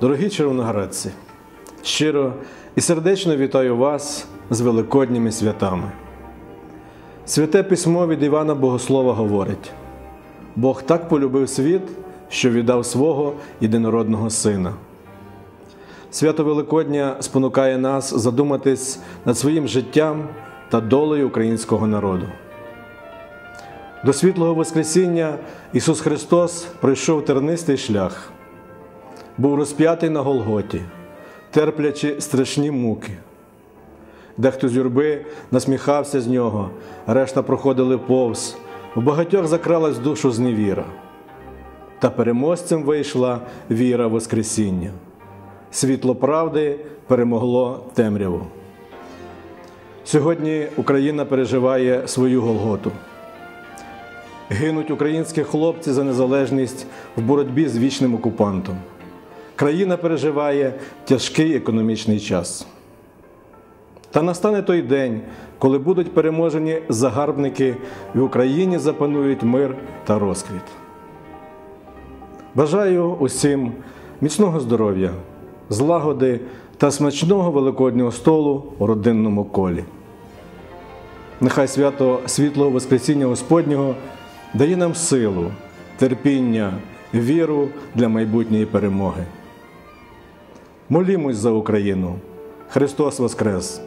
Дорогі червоноградці, щиро і сердечно вітаю вас з Великодніми святами. Святе письмо від Івана Богослова говорить: Бог так полюбив світ, що віддав свого єдинородного Сина. Свято Великодня спонукає нас задуматись над своїм життям та долею українського народу. До світлого Воскресіння Ісус Христос пройшов тернистий шлях, був розп'ятий на Голготі, терплячи страшні муки. Дехто з юрби насміхався з нього, решта проходили повз, у багатьох закралась душу зневіра. Та переможцем вийшла віра Воскресіння. Світло правди перемогло темряву. Сьогодні Україна переживає свою Голготу. Гинуть українські хлопці за незалежність в боротьбі з вічним окупантом. Країна переживає тяжкий економічний час. Та настане той день, коли будуть переможені загарбники в Україні запанують мир та розквіт. Бажаю усім міцного здоров'я, злагоди та смачного великоднього столу у родинному колі. Нехай свято світлого Воскресіння Господнього дає нам силу, терпіння, віру для майбутньої перемоги. Молімось за Україну. Христос Воскрес!